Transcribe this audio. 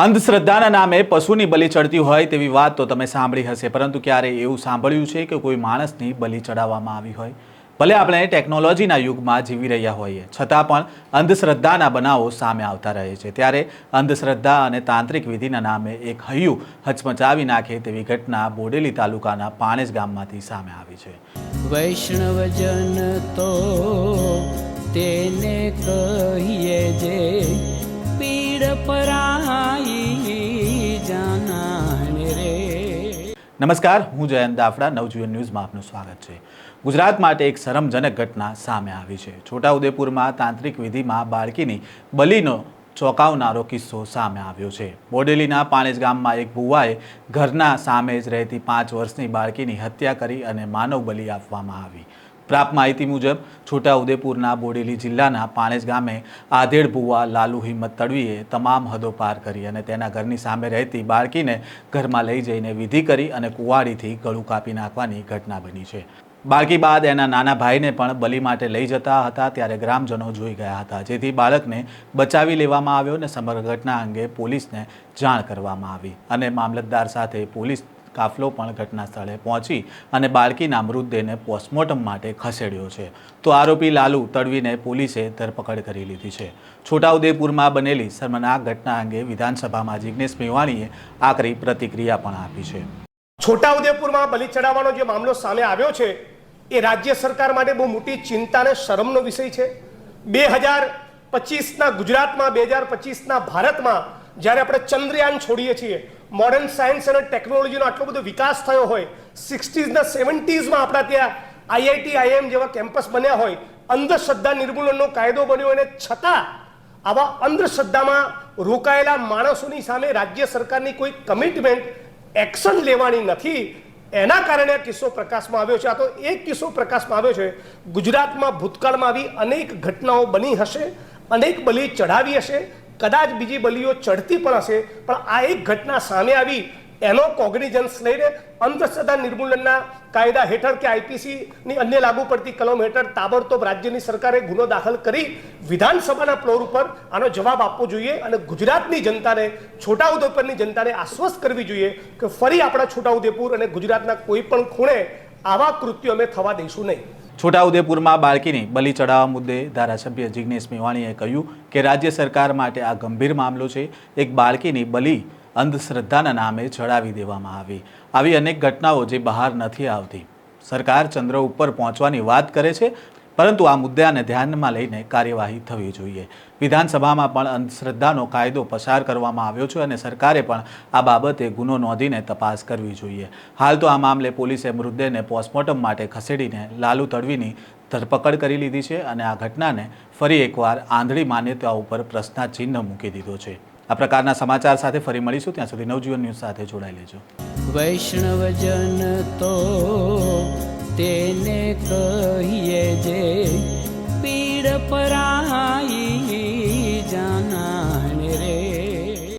અંધશ્રદ્ધાના નામે પશુની બલિ ચડતી હોય તેવી વાત તો તમે સાંભળી હશે, પરંતુ ક્યારે એવું સાંભળ્યું છે કે કોઈ માણસની બલિ ચડાવવામાં આવી હોય? ભલે આપણે ટેકનોલોજીના યુગમાં જીવી રહ્યા હોઈએ, છતાં પણ અંધશ્રદ્ધાના બનાવો સામે આવતા રહે છે. ત્યારે અંધશ્રદ્ધા અને તાંત્રિક વિધિના નામે એક હૈયું હચમચાવી નાખે તેવી ઘટના બોડેલી તાલુકાના પાણેજ ગામમાંથી સામે આવી છે. વૈષ્ણવજન તો તેને કહીએ જે પીડ પરાઈ નમસ્કાર, હું જયંત દાફડા, નવજીવન ન્યૂઝમાં આપનું સ્વાગત છે. ગુજરાત માટે એક શરમજનક ઘટના સામે આવી છે. છોટાઉદેપુરમાં તાંત્રિક વિધિમાં બાળકીની બલિનો ચોંકાવનારો કિસ્સો સામે આવ્યો છે. બોડેલીના પાણેજ ગામમાં એક ભુવાએ ઘરના સામે જ રહેતી પાંચ વર્ષની બાળકીની હત્યા કરી અને માનવ બલિ આપવામાં આવી. પ્રાપ્ત માહિતી મુજબ, છોટાઉદેપુરના બોડેલી જિલ્લાના પાણેજ ગામે આધેડ ભુવા લાલુ હિંમત તડવીએ તમામ હદો પાર કરી અને તેના ઘરની સામે રહેતી બાળકીને ઘરમાં લઈ જઈને વિધિ કરી અને કુવાડીથી ગળું કાપી નાખવાની ઘટના બની છે. બાળકી બાદ એના નાના ભાઈને પણ બલિ માટે લઈ જતા હતા, ત્યારે ગ્રામજનો જોઈ ગયા હતા. જેથી બાળકને બચાવી લેવામાં આવ્યો અને સમગ્ર ઘટના અંગે પોલીસને જાણ કરવામાં આવી અને મામલતદાર સાથે પોલીસ કાફલો પણ ઘટના સ્થળે પહોંચી અને બાળકીના મૃતદેહને પોસ્ટમોર્ટમ માટે ખસેડ્યો છે. તો આરોપી લાલુ તડવીને પોલીસે ધરપકડ કરી લીધી છે. છોટાઉદેપુરમાં બનેલી શર્મનાક ઘટના અંગે વિધાનસભામાં જિજ્ઞેશ મેવાણીએ આકરી પ્રતિક્રિયા પણ આપી છે. છોટાઉદેપુરમાં બલિ ચડાવવાનો જે મામલો સામે આવ્યો છે, એ રાજ્ય સરકાર માટે બહુ મોટી ચિંતા અને શરમનો વિષય છે. બે હજાર પચીસના ગુજરાતમાં, બે હજાર પચીસના ભારતમાં જ્યારે આપણે ચંદ્રયાન છોડીએ છીએ મોડર્ન સાયન્સ અને ટેકનોલોજીનો આટલો બધો વિકાસ થયો હોય સિક્સટીઝના સેવન્ટીઝમાં આપણા ત્યાં આઈઆઈટી આઈએમ જેવા કેમ્પસ બન્યા હોય, અંધશ્રદ્ધા નિર્મૂલનનો કાયદો બન્યો અને છતાં આવા અંધશ્રદ્ધામાં રોકાયેલા માણસોની સામે રાજ્ય સરકારની કોઈ કમિટમેન્ટ એક્શન લેવાની નથી. એના કારણે આ કિસ્સો પ્રકાશમાં આવ્યો છે. આ તો એક કિસ્સો પ્રકાશમાં આવ્યો છે. ગુજરાતમાં ભૂતકાળમાં આવી અનેક ઘટનાઓ બની હશે, અનેક બલિ ચઢાવી હશે કદાચ બીજી બલીઓ ચડતી પણ હશે, પણ આ એક ઘટના સામે આવી, એનો કોગ્નિઝન્સ લઈને અંધશ્રદ્ધા નિર્મૂલનના કાયદા હેઠળ કે આઈપીસીની અન્ય લાગુ પડતી કલમ હેઠળ તાબડતોબ રાજ્યની સરકારે ગુનો દાખલ કરી વિધાનસભાના ફ્લોર ઉપર આનો જવાબ આપવો જોઈએ અને ગુજરાતની જનતાને, છોટાઉદેપુરની જનતાને આશ્વસ્ત કરવી જોઈએ કે ફરી આપણા છોટાઉદેપુર અને ગુજરાતના કોઈ પણ ખૂણે આવા કૃત્યો અમે થવા દઈશું નહીં. છોટાઉદેપુરમાં બાળકીની બલિ ચડાવવા મુદ્દે ધારાસભ્ય જિજ્ઞેશ મેવાણીએ કહ્યું કે રાજ્ય સરકાર માટે આ ગંભીર મામલો છે. એક બાળકીની બલિ અંધશ્રદ્ધાના નામે ચડાવી દેવામાં આવી. આવી અનેક ઘટનાઓ જે બહાર નથી આવતી. સરકાર ચંદ્ર ઉપર પહોંચવાની વાત કરે છે પરંતુ આ મુદ્દાને ધ્યાનમાં લઈને કાર્યવાહી થવી જોઈએ. વિધાનસભામાં પણ અંધશ્રદ્ધાનો કાયદો પસાર કરવામાં આવ્યો છે અને સરકારે પણ આ બાબતે ગુનો નોંધીને તપાસ કરવી જોઈએ. હાલ તો આ મામલે પોલીસે મૃતદેહને પોસ્ટમોર્ટમ માટે ખસેડીને લાલુ તડવીની ધરપકડ કરી લીધી છે અને આ ઘટનાને ફરી એકવાર આંધળી માન્યતા ઉપર પ્રશ્નાચિહ્ન મૂકી દીધો છે. આ પ્રકારના સમાચાર સાથે ફરી મળીશું. ત્યાં સુધી નવજીવન ન્યૂઝ સાથે જોડાઈ લેજો. વૈષ્ણવજન તો તેને કહીએ